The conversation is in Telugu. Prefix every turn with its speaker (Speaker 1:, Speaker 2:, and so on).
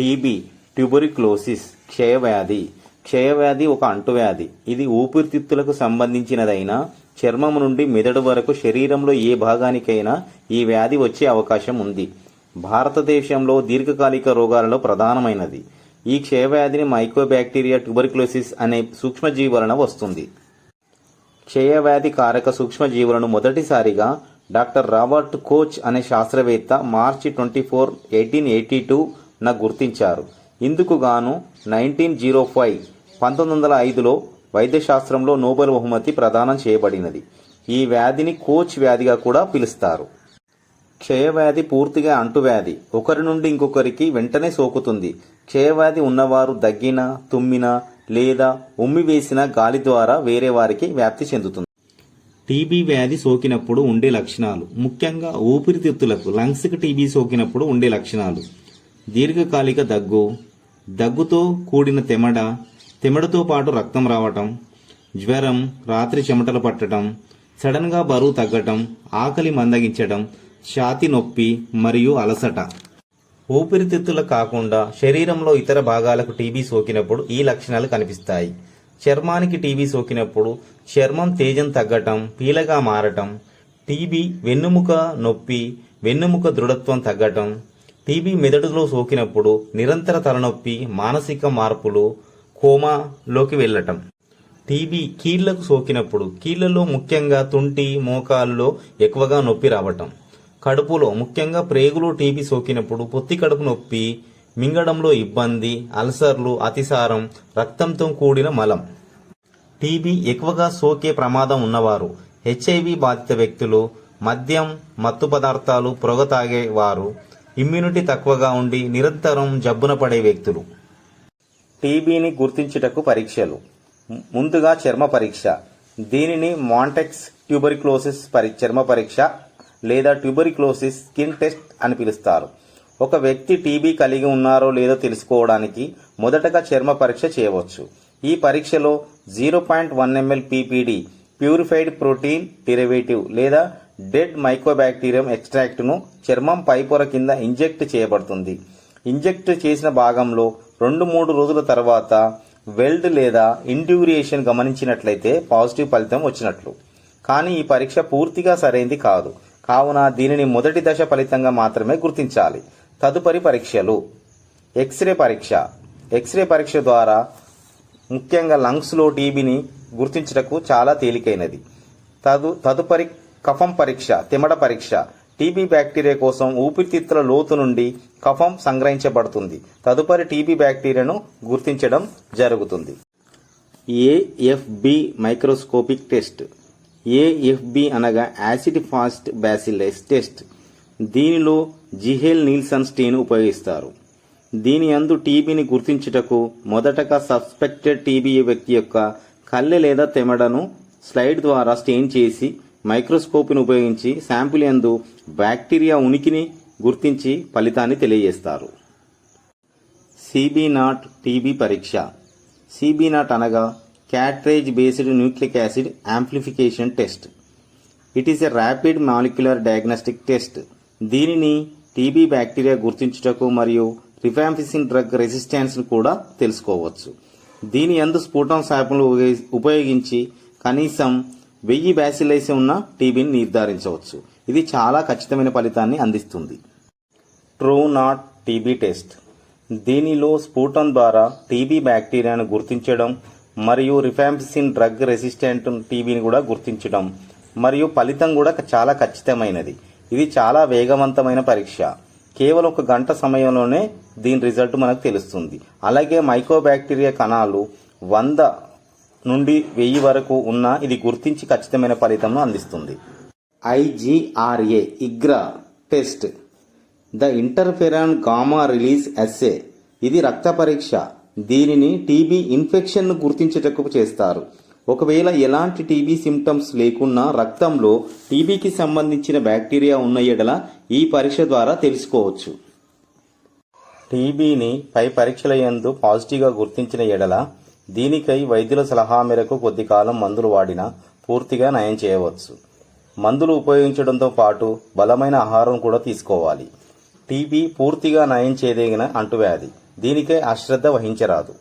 Speaker 1: TB tuberculosis క్షయవ్యాధి. క్షయవ్యాధి ఒక అంటువ్యాధి. ఇది ఊపిరితిత్తులకు సంబంధించినదైనా చర్మం నుండి మెదడు వరకు శరీరంలో ఏ భాగానికైనా ఈ వ్యాధి వచ్చే అవకాశం ఉంది. భారతదేశంలో దీర్ఘకాలిక రోగాలలో ప్రధానమైనది. ఈ క్షయవ్యాధిని మైక్రోబ్యాక్టీరియా ట్యూబర్క్లోసిస్ అనే సూక్ష్మజీవి వలన వస్తుంది. క్షయవ్యాధి కారక సూక్ష్మజీవులను మొదటిసారిగా డాక్టర్ రాబర్ట్ కోచ్ అనే శాస్త్రవేత్త March twenty four eighteen eighty two న గుర్తించారు. ఇందుకు గాను నైన్టీన్ జీరో ఫైవ్ పంతొమ్మిది వందల ఐదులో వైద్యశాస్త్రంలో నోబెల్ బహుమతి ప్రదానం చేయబడినది. ఈ వ్యాధిని కోచ్ వ్యాధిగా కూడా పిలుస్తారు. క్షయవ్యాధి పూర్తిగా అంటువ్యాధి. ఒకరి నుండి ఇంకొకరికి వెంటనే సోకుతుంది. క్షయవ్యాధి ఉన్నవారు దగ్గిన తుమ్మిన లేదా ఉమ్మి వేసిన గాలి ద్వారా వేరే వారికి వ్యాప్తి చెందుతుంది. టీబీ వ్యాధి సోకినప్పుడు ఉండే లక్షణాలు. ముఖ్యంగా ఊపిరితిత్తులకు లంగ్స్కి టీబీ సోకినప్పుడు ఉండే లక్షణాలు. దీర్ఘకాలిక దగ్గు దగ్గుతో కూడిన తెమడ తెమడతో పాటు రక్తం రావటం జ్వరం రాత్రి చెమటలు పట్టడం సడన్గా బరువు తగ్గటం ఆకలి మందగించడం ఛాతి నొప్పి మరియు అలసట. ఊపిరితిత్తులు కాకుండా శరీరంలో ఇతర భాగాలకు టీబీ సోకినప్పుడు ఈ లక్షణాలు కనిపిస్తాయి. చర్మానికి టీబీ సోకినప్పుడు చర్మం తేజం తగ్గటం పీలగా మారటం టీబీ వెన్నుముక నొప్పి వెన్నుముక దృఢత్వం తగ్గటం టీబీ మెదడులో సోకినప్పుడు నిరంతర తలనొప్పి మానసిక మార్పులు కోమాలోకి వెళ్ళటం. టీబీ కీళ్ళకు సోకినప్పుడు కీళ్ళలో ముఖ్యంగా తుంటి మోకాల్లో ఎక్కువగా నొప్పి రావటం. కడుపులో ముఖ్యంగా ప్రేగులు టీబీ సోకినప్పుడు పొత్తి కడుపు నొప్పి మింగడంలో ఇబ్బంది అల్సర్లు అతిసారం రక్తంతో కూడిన మలం. టీబీ ఎక్కువగా సోకే ప్రమాదం ఉన్నవారు హెచ్ఐవి బాధిత వ్యక్తులు మద్యం మత్తు పదార్థాలు పొగ తాగేవారు ఇమ్యూనిటీ తక్కువగా ఉండి నిరంతరం జబ్బున పడే వ్యక్తులు. టీబీని గుర్తించుటకు పరీక్షలు. ముందుగా చర్మ పరీక్ష. దీనిని మాంటెక్స్ ట్యూబరిక్లోసిస్ పరి చర్మ పరీక్ష లేదా ట్యూబరిక్లోసిస్ స్కిన్ టెస్ట్ అని పిలుస్తారు. ఒక వ్యక్తి టీబీ కలిగి ఉన్నారో లేదో తెలుసుకోవడానికి మొదటగా చర్మ పరీక్ష చేయవచ్చు. ఈ పరీక్షలో zero point one ML PPD purified protein derivative లేదా డెడ్ మైక్రోబ్యాక్టీరియం ఎక్స్ట్రాక్ట్ను చర్మం పైపొర కింద ఇంజెక్ట్ చేయబడుతుంది. ఇంజెక్ట్ చేసిన భాగంలో రెండు మూడు రోజుల తర్వాత వెల్డ్ లేదా ఇండ్యూరియేషన్ గమనించినట్లయితే పాజిటివ్ ఫలితం వచ్చినట్లు. కానీ ఈ పరీక్ష పూర్తిగా సరైంది కాదు. కావున దీనిని మొదటి దశ ఫలితంగా మాత్రమే గుర్తించాలి. తదుపరి పరీక్షలు. ఎక్స్రే పరీక్ష. ఎక్స్రే పరీక్ష ద్వారా ముఖ్యంగా లంగ్స్లో టీబీని గుర్తించుటకు చాలా తేలికైనది. తదు తదుపరి కఫం పరీక్ష తిమడ పరీక్ష టీబీ బ్యాక్టీరియా కోసం ఊపిరితిత్తుల లోతు నుండి కఫం సంగ్రహించబడుతుంది. తదుపరి టీబీ బ్యాక్టీరియాను గుర్తించడం జరుగుతుంది. AFB microscopic test. ఏఎఫ్బి అనగా యాసిడ్ ఫాస్ట్ బ్యాసిలైస్ టెస్ట్. దీనిలో జిహెల్ నీల్సన్ స్టీన్ ఉపయోగిస్తారు. దీని అందు టీబీని గుర్తించుటకు మొదటగా సస్పెక్టెడ్ టీబీ వ్యక్తి యొక్క కళ్ళె లేదా తెమడను స్లైడ్ ద్వారా స్టెయిన్ చేసి మైక్రోస్కోప్ను ఉపయోగించి శాంపిల్ యందు బ్యాక్టీరియా ఉనికిని గుర్తించి ఫలితాన్ని తెలియజేస్తారు. సిబి నాట్ టీబీ పరీక్ష. సిబి నాట్ అనగా cartridge based nucleic acid amplification test it is a rapid molecular diagnostic test దీనిని టీబీ బ్యాక్టీరియా గుర్తించుటకు మరియు రిఫాంఫిసిన్ డ్రగ్ రెసిస్టెన్స్ను కూడా తెలుసుకోవచ్చు. దీని యందు స్ఫుటం శాంపుల్ ఉపయోగించి కనీసం వెయ్యి బ్యాసిలైసి ఉన్న టీబీని నిర్ధారించవచ్చు. ఇది చాలా ఖచ్చితమైన ఫలితాన్ని అందిస్తుంది. Truenat TB test. దీనిలో స్ఫూటం ద్వారా టీబీ బ్యాక్టీరియాను గుర్తించడం మరియు రిఫాంపిసిన్ డ్రగ్ రెసిస్టెంట్ టీబీని కూడా గుర్తించడం మరియు ఫలితం కూడా చాలా ఖచ్చితమైనది. ఇది చాలా వేగవంతమైన పరీక్ష. కేవలం ఒక గంట సమయంలోనే దీని రిజల్ట్ మనకు తెలుస్తుంది. అలాగే మైక్రోబ్యాక్టీరియా కణాలు వంద నుండి వెయ్యి వరకు ఉన్న ఇది గుర్తించి ఖచ్చితమైన ఫలితంను అందిస్తుంది. IGRA IGRA test. The interferon gamma release assay ఇది రక్త పరీక్ష. దీనిని టీబీ ఇన్ఫెక్షన్ను గుర్తించుటకు చేస్తారు. ఒకవేళ ఎలాంటి టీబీ సిమ్టమ్స్ లేకున్నా రక్తంలో టీబీకి సంబంధించిన బ్యాక్టీరియా ఉన్న ఎడల ఈ పరీక్ష ద్వారా తెలుసుకోవచ్చు. టీబీని పై పరీక్షల యందు పాజిటివ్గా గుర్తించిన ఎడల దీనికై వైద్యుల సలహా మేరకు కొద్ది కాలం మందులు వాడినా పూర్తిగా నయం చేయవచ్చు. మందులు ఉపయోగించడంతో పాటు బలమైన ఆహారం కూడా తీసుకోవాలి. టీబీ పూర్తిగా నయం చేయదగిన అంటువ్యాధి. దీనికై అశ్రద్ధ వహించరాదు.